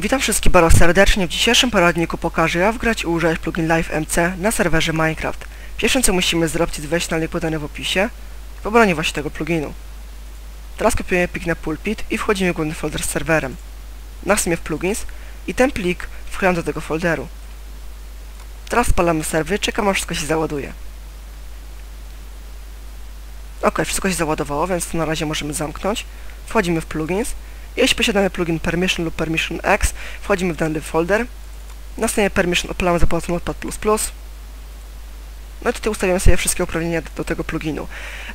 Witam wszystkich bardzo serdecznie. W dzisiejszym poradniku pokażę jak wgrać i używać plugin LiveMC na serwerze Minecraft. Pierwsze co musimy zrobić jest wejść na link podany w opisie i pobranie właśnie tego pluginu. Teraz kopiujemy plik na pulpit i wchodzimy w główny folder z serwerem. Następnie w plugins i ten plik wklejam do tego folderu. Teraz spalamy serwer, czekam aż wszystko się załaduje. Ok, wszystko się załadowało, więc na razie możemy zamknąć. Wchodzimy w plugins jeśli posiadamy plugin Permission lub Permission X, wchodzimy w dany folder. Następnie Permission odpalamy za pomocą Notepad++. No i tutaj ustawiamy sobie wszystkie uprawnienia do, tego pluginu.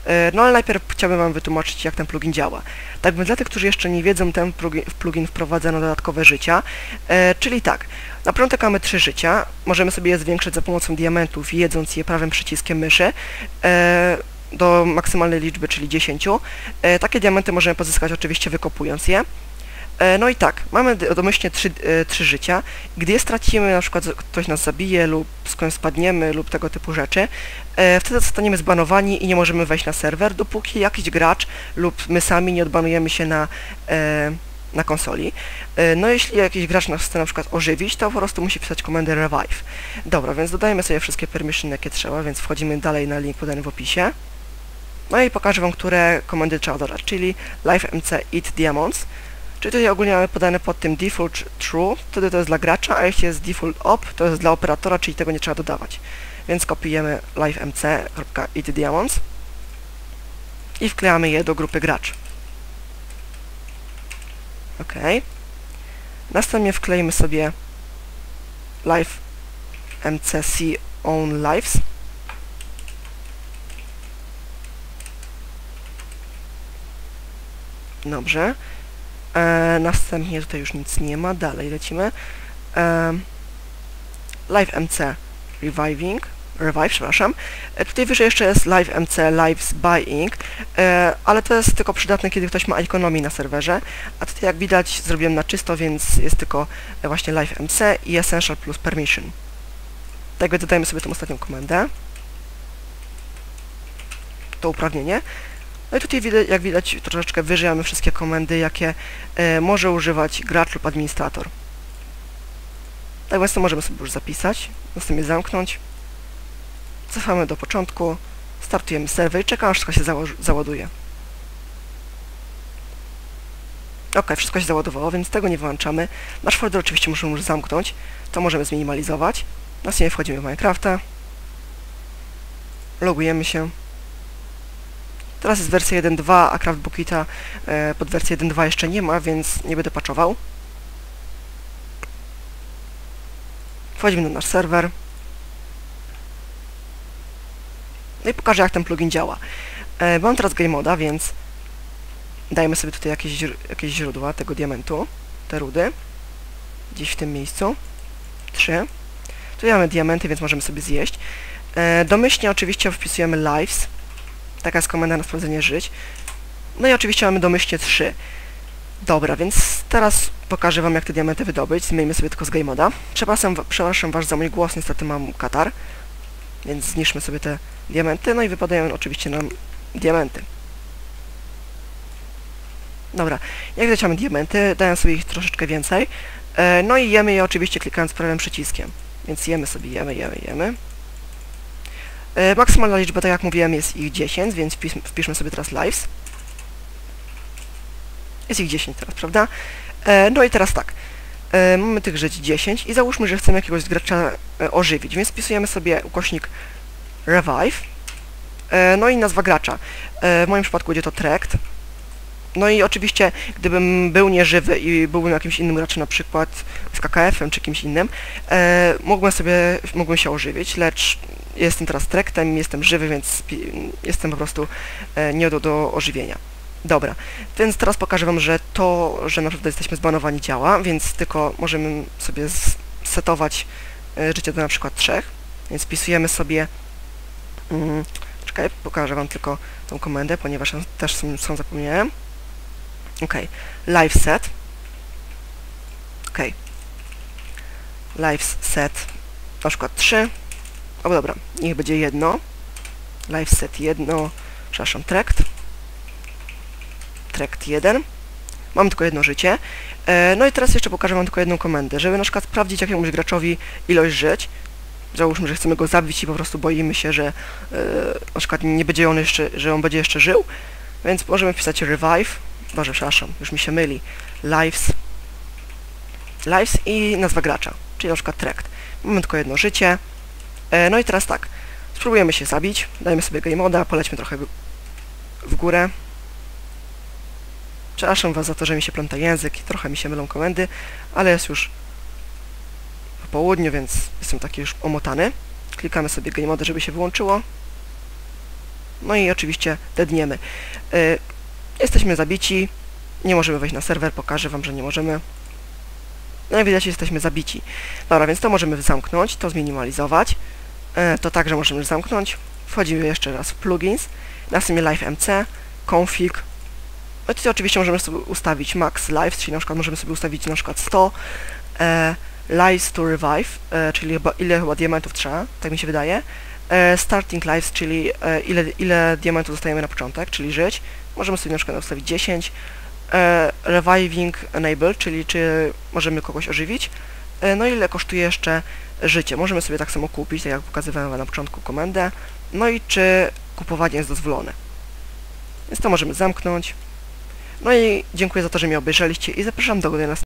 E, no ale najpierw chciałbym Wam wytłumaczyć, jak ten plugin działa. Tak więc dla tych, którzy jeszcze nie wiedzą, ten plugin, plugin wprowadza na dodatkowe życia. E, czyli tak, na początek mamy trzy życia. Możemy sobie je zwiększyć za pomocą diamentów, jedząc je prawym przyciskiem myszy. E, do maksymalnej liczby, czyli 10. E, takie diamenty możemy pozyskać oczywiście wykopując je. E, no i tak, mamy domyślnie 3, e, 3 życia. Gdy je stracimy, na przykład ktoś nas zabije lub skąd spadniemy lub tego typu rzeczy, e, wtedy zostaniemy zbanowani i nie możemy wejść na serwer, dopóki jakiś gracz lub my sami nie odbanujemy się na e, na konsoli. E, no jeśli jakiś gracz nas chce na przykład ożywić, to po prostu musi pisać komendę revive. Dobra, więc dodajemy sobie wszystkie permission, jakie trzeba, więc wchodzimy dalej na link podany w opisie. No i pokażę Wam, które komendy trzeba dodać, czyli livemc eat diamonds, czyli tutaj ogólnie mamy podane pod tym default true, wtedy to jest dla gracza, a jeśli jest default op, to jest dla operatora, czyli tego nie trzeba dodawać. Więc kopiujemy livemc.eatdiamonds i wklejamy je do grupy gracz. OK. Następnie wkleimy sobie live mcc own lives Dobrze. E, następnie tutaj już nic nie ma. Dalej lecimy. E, Live MC Reviving. Revive, przepraszam. E, tutaj wyżej jeszcze jest Live MC Lives Buying, e, ale to jest tylko przydatne, kiedy ktoś ma ekonomię na serwerze, a tutaj jak widać zrobiłem na czysto, więc jest tylko e, właśnie Live MC i Essential plus Permission. Tak więc dodajemy sobie tą ostatnią komendę. To uprawnienie. No i tutaj jak widać troszeczkę wyżej mamy wszystkie komendy, jakie e, może używać gracz lub administrator. Tak więc to możemy sobie już zapisać, następnie zamknąć. Cofamy do początku, startujemy serwer i czekamy aż wszystko się załaduje. Ok, wszystko się załadowało, więc tego nie wyłączamy. Nasz folder oczywiście musimy już zamknąć, to możemy zminimalizować. Następnie wchodzimy w Minecrafta, logujemy się. Teraz jest wersja 1.2, a CraftBookita e, pod wersję 1.2 jeszcze nie ma, więc nie będę patchował. Wchodzimy na nasz serwer. No i pokażę, jak ten plugin działa. E, mam teraz game moda, więc dajemy sobie tutaj jakieś, jakieś źródła tego diamentu, te rudy. Gdzieś w tym miejscu. Trzy. Tu mamy diamenty, więc możemy sobie zjeść. E, domyślnie oczywiście wpisujemy lives, Taka jest komenda na sprawdzenie żyć. No i oczywiście mamy domyślnie 3. Dobra, więc teraz pokażę Wam, jak te diamenty wydobyć. Zmieńmy sobie tylko z game moda. Przepraszam, przepraszam Was za mój głos, niestety mam katar. Więc zniszczmy sobie te diamenty, no i wypadają oczywiście nam diamenty. Dobra, jak widać mamy diamenty, daję sobie ich troszeczkę więcej. E, no i jemy je oczywiście klikając prawym przyciskiem. Więc jemy sobie, jemy, jemy, jemy. E, maksymalna liczba, tak jak mówiłem, jest ich 10, więc wpis, wpiszmy sobie teraz lives. Jest ich 10 teraz, prawda? E, no i teraz tak. E, mamy tych żyć 10 i załóżmy, że chcemy jakiegoś gracza ożywić, więc wpisujemy sobie ukośnik revive. No i nazwa gracza. W moim przypadku będzie to Trekt. No i oczywiście, gdybym był nieżywy i byłbym jakimś innym graczem, na przykład z KKF-em czy kimś innym, e, mógłbym sobie, mógłbym się ożywić, lecz jestem teraz trektem, jestem żywy, więc jestem po prostu e, nie do, do ożywienia. Dobra, więc teraz pokażę Wam, że to, że naprawdę jesteśmy zbanowani działa, więc tylko możemy sobie setować e, życie do na przykład trzech, więc wpisujemy sobie mm, czekaj, pokażę Wam tylko tą komendę, ponieważ też są zapomniałem. Ok, live set. Ok. Live set na przykład 3. O dobra, niech będzie jedno. Live set jedno, przepraszam, tract. Tract 1. Mamy tylko jedno życie. E, no i teraz jeszcze pokażę wam tylko jedną komendę, żeby na przykład sprawdzić jakiemuś graczowi ilość żyć. Załóżmy, że chcemy go zabić i po prostu boimy się, że e, na przykład nie będzie on jeszcze, że on będzie jeszcze żył. Więc możemy wpisać revive. Boże, przepraszam, już mi się myli. Lives. Lives i nazwa gracza, czyli na przykład tract. Mamy tylko jedno życie. E, no i teraz tak. Spróbujemy się zabić. Dajmy sobie game moda, polećmy trochę w- górę. Przepraszam was za to, że mi się pląta język i trochę mi się mylą komendy, ale jest już po południu, więc jestem taki już omotany. Klikamy sobie game mode, żeby się wyłączyło. No i oczywiście dedniemy. Y, jesteśmy zabici. Nie możemy wejść na serwer, pokażę wam, że nie możemy. No jak widać, jesteśmy zabici. Dobra, więc to możemy zamknąć, to zminimalizować. E, to także możemy zamknąć. Wchodzimy jeszcze raz w plugins, następnie live MC, config. No tutaj oczywiście możemy sobie ustawić max lives, czyli na przykład możemy sobie ustawić na przykład 100 e, lives to revive, e, czyli chyba ile chyba diamentów trzeba, tak mi się wydaje. E, starting lives, czyli e, ile, ile diamentów dostajemy na początek, czyli żyć. Możemy sobie na przykład ustawić 10. E, reviving enable, czyli czy możemy kogoś ożywić. E, no ile kosztuje jeszcze życie. Możemy sobie tak samo kupić, tak jak pokazywałem na początku komendę. No i czy kupowanie jest dozwolone. Więc to możemy zamknąć. No i dziękuję za to, że mnie obejrzeliście i zapraszam do następnego